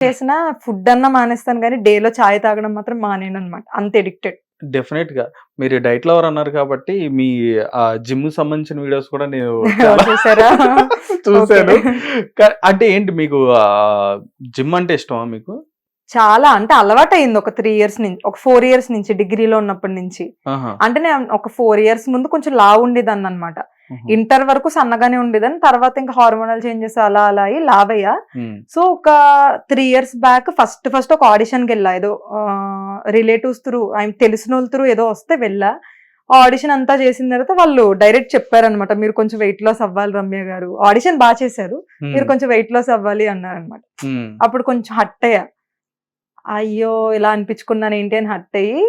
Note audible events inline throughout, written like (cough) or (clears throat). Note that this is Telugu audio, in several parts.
చేసిన ఫుడ్ అన్నా మానేస్తాను కానీ డేలో చాయ్ తాగడం మాత్రం మానేను అనమాట అంత ఎడిక్టెడ్ డెఫినెట్గా. మీరు డైట్ లవర్ అన్నారు కాబట్టి మీ ఆ జిమ్ సంబంధించిన వీడియోస్ కూడా నేను. (laughs) (laughs) కా- అంటే ఏంటి మీకు జిమ్ అంటే ఇష్టమా మీకు? చాలా. అంటే అలవాటు అయింది ఒక త్రీ ఇయర్స్ నుంచి ఒక ఫోర్ ఇయర్స్ నుంచి డిగ్రీలో ఉన్నప్పటి నుంచి. అంటే నేను ఒక ఫోర్ ఇయర్స్ ముందు కొంచెం లావు ఉండేదాన్ని అనమాట. ఇంటర్ వరకు సన్నగానే ఉండేదాన్ని తర్వాత ఇంకా హార్మోనల్ చేంజెస్ అలా అలా అయ్యి లావయ్యా. సో ఒక three years back first first ఒక ఆడిషన్కి వెళ్ళా. ఏదో రిలేటివ్స్ త్రూ ఆయన తెలిసిన వాళ్ళ త్రూ ఏదో వస్తే వెళ్ళా. ఆడిషన్ అంతా చేసిన తర్వాత వాళ్ళు డైరెక్ట్ చెప్పారనమాట మీరు కొంచెం వెయిట్ లాస్ అవ్వాలి రమ్య గారు. ఆడిషన్ బాగా చేశారు. మీరు కొంచెం వెయిట్ లాస్ అవ్వాలి అన్నారనమాట. అప్పుడు కొంచెం హట్ అయ్యా. అయ్యో ఇలా అనిపించుకున్నాను ఏంటి అని హట్ అయ్యి.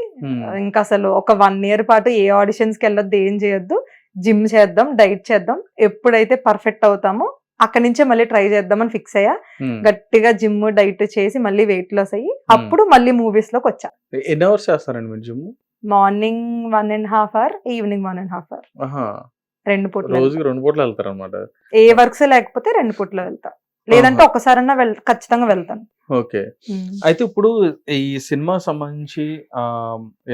ఇంకా అసలు ఒక వన్ ఇయర్ పాటు ఏ ఆడిషన్స్కి వెళ్ళొద్దు ఏం చేయొద్దు. జిమ్ చేద్దాం డైట్ చేద్దాం. ఎప్పుడైతే పర్ఫెక్ట్ అవుతామో అక్కడి నుంచే మళ్ళీ ట్రై చేద్దామని ఫిక్స్ అయ్యా. గట్టిగా జిమ్ డైట్ చేసి మళ్ళీ వెయిట్ లాస్ అయ్యి అప్పుడు మళ్ళీ మూవీస్లోకి వచ్చా. ఎన్ని అవర్స్ చేస్తారండి మీరు gym? Morning one and half hour evening one and half hour. రెండు పూట్లు రోజుకి రెండు పూటలు వెళ్తారు అనమాట ఏ వర్క్స్ లేకపోతే రెండు పూట్లు వెళ్తా. లేదంటే ఆహా. ఒక్కసారన్నా వెళ్ ఖచ్చితంగా వెళ్తాను. ఓకే. అయితే ఇప్పుడు ఈ సినిమా సంబంధించి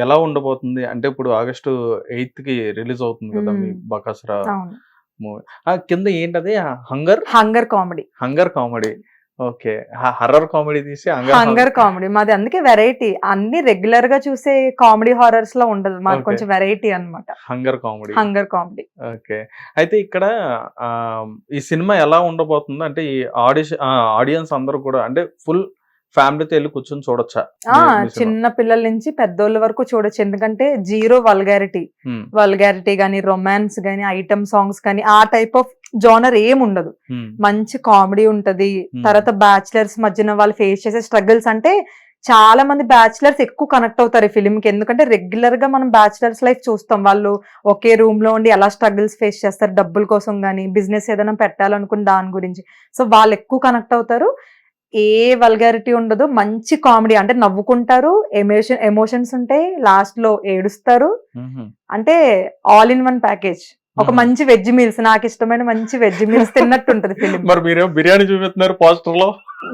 ఎలా ఉండబోతుంది? అంటే ఇప్పుడు ఆగస్టు ఎయిత్కి రిలీజ్ అవుతుంది కదా మీ. బకాసురా మూవీ. కింద ఏంటది? Hunger? Hunger comedy. Hunger comedy. Okay. Horror comedy తీసి హంగర్ కామెడీ. మాది అందుకే వెరైటీ. అన్ని రెగ్యులర్గా చూసే కామెడీ హారర్స్లో ఉండదు. మాది Okay. కొంచెం వెరైటీ అన్నమాట. Hunger comedy. Hunger comedy. Okay. అయితే ఇక్కడ ఈ సినిమా ఎలా ఉండబోతుంది? అంటే ఈ ఆడిషన్ ఆడియన్స్ అందరూ కూడా అంటే ఫుల్ ఫ్యామిలీతో వెళ్ళి కూర్చొని చూడొచ్చా? చిన్న పిల్లల నుంచి పెద్దోళ్ళ వరకు చూడొచ్చు. ఎందుకంటే జీరో వల్గారిటీ. వల్గారిటీ గానీ రొమాన్స్ గానీ ఐటమ్ సాంగ్స్ కానీ ఆ టైప్ ఆఫ్ జోనర్ ఏం ఉండదు. మ్మ్. మంచి కామెడీ ఉంటది. Hmm. తర్వాత బ్యాచిలర్స్ మధ్యన వాళ్ళు ఫేస్ చేసే స్ట్రగుల్స్ అంటే చాలా మంది బ్యాచిలర్స్ ఎక్కువ కనెక్ట్ అవుతారు ఈ ఫిల్మ్కి. ఎందుకంటే రెగ్యులర్గా మనం బ్యాచిలర్స్ లైఫ్ చూస్తాం. వాళ్ళు ఒకే రూమ్లో ఉండి ఎలా స్ట్రగుల్స్ ఫేస్ చేస్తారు? డబ్బుల కోసం కానీ బిజినెస్ ఏదైనా పెట్టాలనుకున్న దాని గురించి. సో వాళ్ళు ఎక్కువ కనెక్ట్ అవుతారు. ఏ వల్గారిటీ ఉండదు. మంచి కామెడీ అంటే నవ్వుకుంటారు. ఎమోషన్ ఎమోషన్స్ ఉంటాయి లాస్ట్లో ఏడుస్తారు. అంటే ఆల్ ఇన్ వన్ ప్యాకేజ్ ఒక మ్మ్. మంచి వెజ్ మీల్స్ నాకు ఇష్టమైన మంచి వెజ్ మీల్స్ తిన్నట్టు ఉంటది ఫిలిం. మరి మీరేమో బిర్యానీ చూపిస్తున్నారు పోస్టర్లో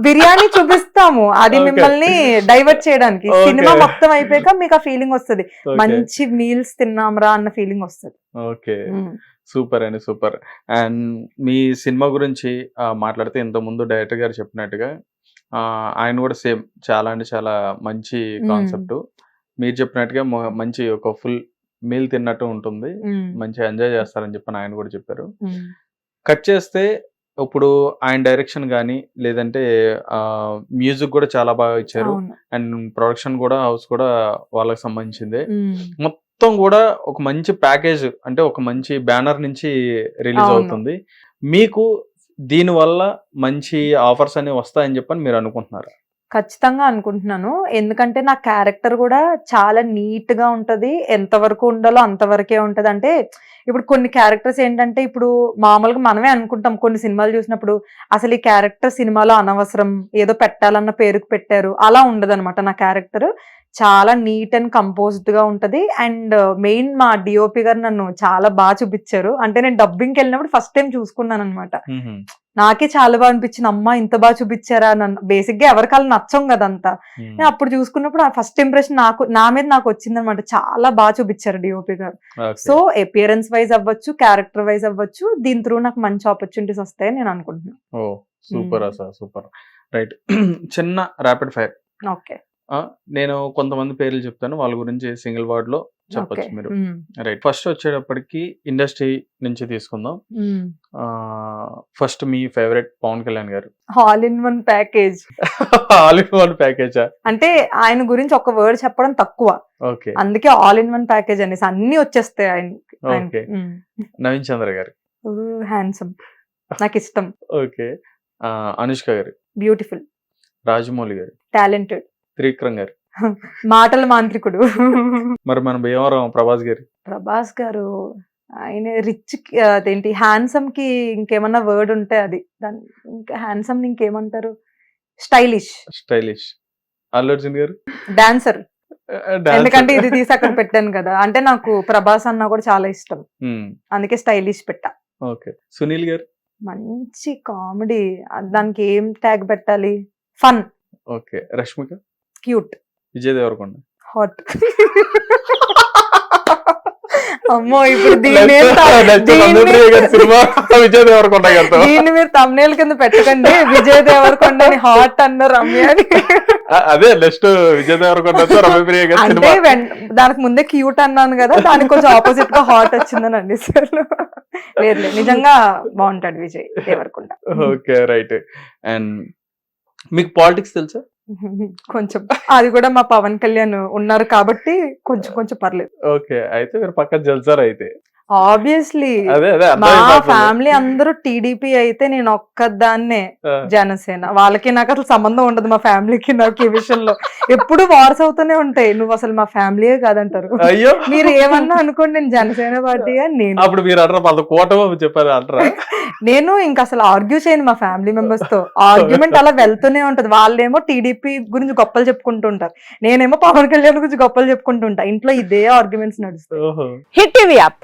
బిర్యానీ చూపిస్తాము. అది. మిమ్మల్ని డైవర్ట్ చేయడానికి. సినిమా మొత్తం అయిపోయాక మీకు ఆ ఫీలింగ్ వస్తుంది. మంచి మీల్స్ తిన్నాంరా అన్న ఫీలింగ్ వస్తుంది. ఓకే సూపర్ అండి సూపర్ అండ్ మీ సినిమా గురించి మాట్లాడితే ఇంత ముందు డైరెక్టర్ గారు చెప్పినట్టుగా ఆయన కూడా సేమ్ చాలా అంటే చాలా మంచి కాన్సెప్ట్ మీరు చెప్పినట్టుగా మంచి ఒక ఫుల్ మీల్ తిన్నట్టు ఉంటుంది. మంచి ఎంజాయ్ చేస్తారని చెప్పని ఆయన కూడా చెప్పారు. కట్ చేస్తే ఇప్పుడు ఆయన డైరెక్షన్ కానీ లేదంటే మ్యూజిక్ కూడా చాలా బాగా ఇచ్చారు. అండ్ ప్రొడక్షన్ కూడా హౌస్ కూడా వాళ్ళకి సంబంధించిందే. మొత్తం కూడా ఒక మంచి ప్యాకేజ్ అంటే ఒక మంచి బ్యానర్ నుంచి రిలీజ్. అవుతుంది. మీకు దీని వల్ల మంచి ఆఫర్స్ అనేవి వస్తాయని చెప్పని మీరు అనుకుంటున్నారు? ఖచ్చితంగా అనుకుంటున్నాను. ఎందుకంటే నా క్యారెక్టర్ కూడా చాలా నీట్గా ఉంటది ఎంతవరకు ఉండాలో అంతవరకే ఉంటది. అంటే ఇప్పుడు కొన్ని క్యారెక్టర్స్ ఏంటంటే ఇప్పుడు మామూలుగా మనమే అనుకుంటాం. కొన్ని సినిమాలు చూసినప్పుడు అసలు ఈ క్యారెక్టర్ సినిమాలో అనవసరం ఏదో పెట్టాలన్న పేరుకు పెట్టారు. అలా ఉండదు నా క్యారెక్టర్. చాలా నీట్ అండ్ కంపోజ్డ్గా ఉంటది. అండ్ మెయిన్ మా డిఓపి గారు నన్ను చాలా బాగా చూపించారు. అంటే నేను డబ్బింగ్కి వెళ్ళినప్పుడు ఫస్ట్ టైం చూసుకున్నాను అనమాట నాకే చాలా బాగా అనిపించింది. అమ్మా ఇంత బాగా చూపించారా? నన్ను బేసిక్గా ఎవరికాలు నచ్చం కదంతా. నేను అప్పుడు చూసుకున్నప్పుడు ఆ ఫస్ట్ ఇంప్రెషన్ నాకు నా మీద నాకు వచ్చింది అనమాట చాలా బాగా చూపించారు డిఓపి గారు. సో అపియరెన్స్ వైజ్ అవ్వచ్చు క్యారెక్టర్ వైజ్ అవ్వచ్చు దీని త్రూ నాకు మంచి ఆపర్చునిటీస్ వస్తాయని నేను అనుకుంటున్నాను. Super super. రైట్. (clears throat) చిన్న ర్యాపిడ్ ఫైర్ ఓకే. నేను కొంతమంది పేర్లు చెప్తాను. వాళ్ళ గురించి సింగిల్ వర్డ్లో చెప్పొచ్చు మీరు. రైట్. ఫస్ట్ వచ్చేటప్పటికి ఇండస్ట్రీ నుంచి తీసుకుందాం. ఫస్ట్ మీ ఫేవరెట్ పవన్ కళ్యాణ్ గారు. All in one package. All in one ప్యాకేజా? అంటే ఆయన గురించి ఒక వర్డ్ చెప్పడం తక్కువ. ఓకే. అందుకే ఆల్ ఇన్ వన్ ప్యాకేజ్ అనేసి అన్ని వచ్చేస్తాయి ఆయనకి. ఓకే. నవీన్ చంద్ర గారు. హ్యాండ్సమ్. నాకు ఇష్టం ఓకే అనుష్క గారు. బ్యూటిఫుల్. రాజమౌళి గారు. టాలెంటెడ్. త్రివిక్రమ్ గారు. మాటల మాంత్రికుడు. మరి మన భీమవరం ప్రభాస్ గారు. ప్రభాస్ గారు ఆయన రిచ్ అదేంటి హ్యాండ్సమ్కి ఇంకేమన్నా వర్డ్ ఉంటే అది. దాని ఇంకా handsome ఇంకేమంటారు? Stylish stylish Allu Arjun garu? Dancer. ఎందుకంటే ఇది తీసి అక్కడ పెట్టాను కదా. అంటే నాకు ప్రభాస్ అన్న కూడా చాలా ఇష్టం. మ్మ్. అందుకే స్టైలిష్ పెట్టా. ఓకే. సునీల్ గారు? మంచి కామెడీ. దానికి ఏం ట్యాగ్ పెట్టాలి? Fun okay. Rashmika? Cute Vijay Deverakonda hot అమ్మో ఇప్పుడు దీన్ని విజయ్ దేవరకొండ దీన్ని మీరు తమ్నేల్ కింద పెట్టకండి. విజయ్ దేవరకొండని హాట్ అన్న రమ్య అని. అదే నెక్స్ట్ విజయ్ అంటే వెన్- దానికి ముందే క్యూట్ అన్నాను కదా దానికి కొంచెం ఆపోజిట్గా హాట్ వచ్చిందని అండి సార్ లేదు నిజంగా బాగుంటాడు Vijay Deverakonda. Okay right. And మీకు పాలిటిక్స్ తెలుసా? (laughs) కొంచెం. (laughs) అది కూడా మా పవన్ కళ్యాణ్ ఉన్నారు కాబట్టి కొంచెం కొంచెం పర్లేదు. ఓకే అయితే మీరు పక్కన జల్సారు అయితే. ఆబ్వియస్లీ మా. ఫ్యామిలీ అందరూ టీడీపీ అయితే నేను ఒక్కదాన్నే జనసేన. వాళ్ళకి నాకు అసలు సంబంధం ఉండదు మా ఫ్యామిలీకి నాకు ఈ విషయంలో. ఎప్పుడు వార్స్ అవుతూనే ఉంటాయి. నువ్వు అసలు మా ఫ్యామిలీయే కాదంటారు. అయ్యో. మీరు ఏమన్నా అనుకోండి నేను జనసేన పార్టీ అని నేను. అప్పుడు మీరు అంటారా కూటమి చెప్పారు అంటారా? (laughs) నేను ఇంకా అసలు ఆర్గ్యూ చేయను మా ఫ్యామిలీ మెంబర్స్తో. ఆర్గ్యుమెంట్ అలా వెళ్తూనే ఉంటది. వాళ్ళేమో టీడీపీ గురించి గొప్పలు చెప్పుకుంటూ ఉంటారు. నేనేమో పవన్ కళ్యాణ్ గురించి గొప్పలు చెప్పుకుంటూ ఉంటా. ఇంట్లో ఇదే ఆర్గ్యుమెంట్స్ నడుస్తాయి. Hit TV app